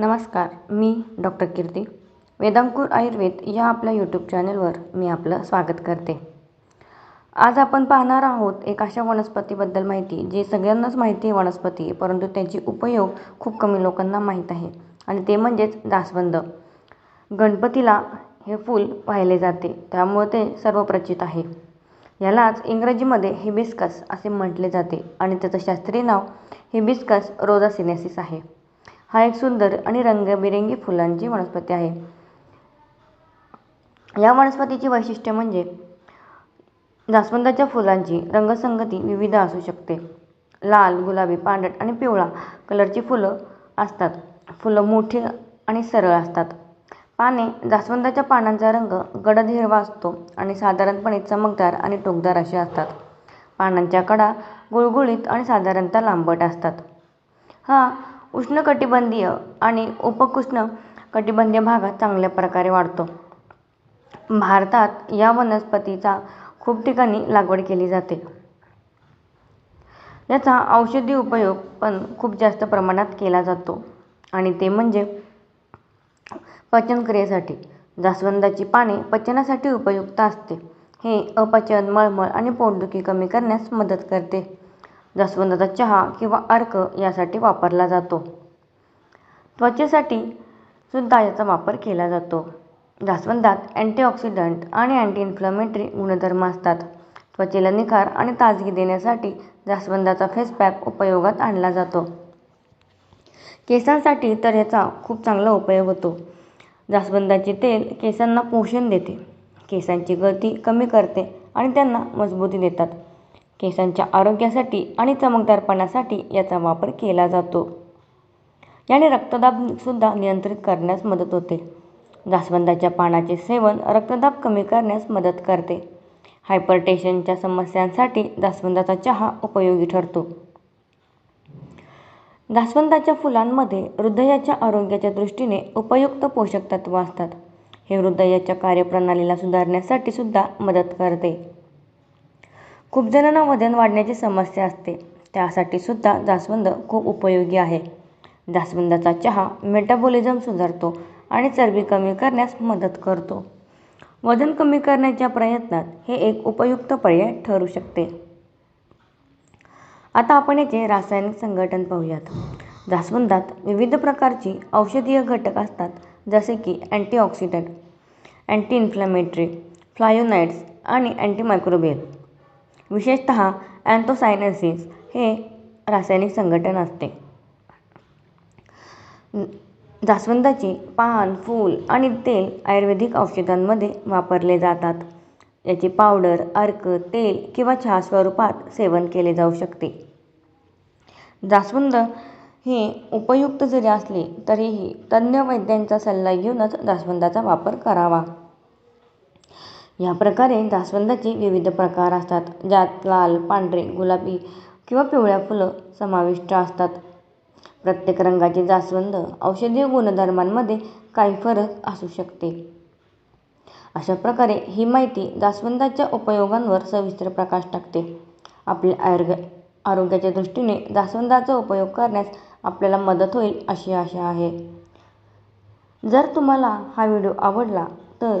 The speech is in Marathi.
नमस्कार मी डॉक्टर कीर्ती. वेदांकूर आयुर्वेद या आपल्या यूट्यूब चॅनलवर मी आपलं स्वागत करते. आज आपण पाहणार आहोत एक अशा वनस्पतीबद्दल माहिती जी सगळ्यांनाच माहिती आहे वनस्पती परंतु त्याची उपयोग खूप कमी लोकांना माहीत आहे आणि ते म्हणजेच जास्वंद. गणपतीला हे फूल वाहिले जाते त्यामुळे ते सर्वप्रचित आहे. यालाच इंग्रजीमध्ये हिबिस्कस असे म्हटले जाते आणि त्याचं शास्त्रीय नाव हिबिस्कस रोजा सिनेसिस आहे. हा एक सुंदर आणि रंगबिरंगी फुलांची वनस्पती आहे. या वनस्पतीची वैशिष्ट्य म्हणजे जास्वंदाच्या फुलांची रंगसंगती विविध असू शकते. लाल गुलाबी पांढरट आणि पिवळा कलरची फुलं असतात. फुलं मोठी आणि सरळ असतात. पाने जास्वंदाच्या पानांचा रंग गडद हिरवा असतो आणि साधारणपणे चमकदार आणि टोकदार असे असतात. पानांच्या कडा गुळगुळीत आणि साधारणतः लांबट असतात. हा उष्णकटिबंधीय आणि उपउष्ण कटिबंधीय भागात चांगल्या प्रकारे वाढतो. भारतात या वनस्पतीचा खूप ठिकाणी लागवड केली जाते. याचा औषधी उपयोग पण खूप जास्त प्रमाणात केला जातो. आणि ते म्हणजे पचनक्रियेसाठी. जास्वंदाची पाने पचनासाठी उपयुक्त असते. हे अपचन मळमळ आणि पोटदुखी कमी करण्यास मदत करते. जास्वंदाचा चहा किंवा अर्क यासाठी वापरला जातो. त्वचेसाठी सुद्धा याचा वापर केला जातो. जास्वंदात अँटीऑक्सिडंट आणि अँटी इन्फ्लमेटरी गुणधर्म असतात. त्वचेला निखार आणि ताजगी देण्यासाठी जास्वंदाचा फेस पॅक उपयोगात आणला जातो. केसांसाठी तर याचा खूप चांगला उपयोग होतो. जास्वंदाचे तेल केसांना पोषण देते. केसांची गळती कमी करते आणि त्यांना मजबूती देतात. केसांच्या आरोग्यासाठी आणि चमकदारपणासाठी याचा वापर केला जातो. याने रक्तदाबसुद्धा नियंत्रित करण्यास मदत होते. जास्वंदाच्या पानाचे सेवन रक्तदाब कमी करण्यास मदत करते. हायपरटेन्शनच्या समस्यांसाठी जास्वंदाचा चहा उपयोगी ठरतो. जास्वंदाच्या फुलांमध्ये हृदयाच्या आरोग्याच्या दृष्टीने उपयुक्त पोषक तत्व असतात. हे हृदयाच्या कार्यप्रणालीला सुधारण्यासाठी सुद्धा मदत करते. खूप जणांना वजन वाढण्याची समस्या असते. त्यासाठी सुद्धा जास्वंद खूप उपयोगी आहे. जास्वंदाचा चहा मेटाबॉलिझम सुधारतो आणि चरबी कमी करण्यास मदत करतो. वजन कमी करण्याच्या प्रयत्नात हे एक उपयुक्त पर्याय ठरू शकते. आता आपण याचे रासायनिक संघटन पाहूयात. जास्वंदात विविध प्रकारची औषधीय घटक असतात जसे की अँटीऑक्सिडंट अँटी इन्फ्लॅमेटरी फ्लायोनाइड्स आणि अँटीमायक्रोबियल विशेषतः अँथोसायनसिस हे रासायनिक संघटन असते. जास्वंदाची पान फूल आणि तेल आयुर्वेदिक औषधांमध्ये वापरले जातात. याची पावडर अर्क तेल किंवा चहा स्वरूपात सेवन केले जाऊ शकते. जास्वंद हे उपयुक्त जरी असले तरीही तज्ज्ञ वैद्यांचा सल्ला घेऊनच जास्वंदाचा वापर करावा. या प्रकारे जास्वंदाचे विविध प्रकार असतात ज्यात लाल पांढरे गुलाबी किंवा पिवळ्या फुलं समाविष्ट असतात. प्रत्येक रंगाचे जास्वंद औषधीय गुणधर्मांमध्ये काही फरक असू शकते. अशा प्रकारे ही माहिती जास्वंदाच्या उपयोगांवर सविस्तर प्रकाश टाकते. आपल्या आयुर्ग आरोग्याच्या दृष्टीने जास्वंदाचा उपयोग करण्यास आपल्याला मदत होईल अशी आशा आहे. जर तुम्हाला हा व्हिडिओ आवडला तर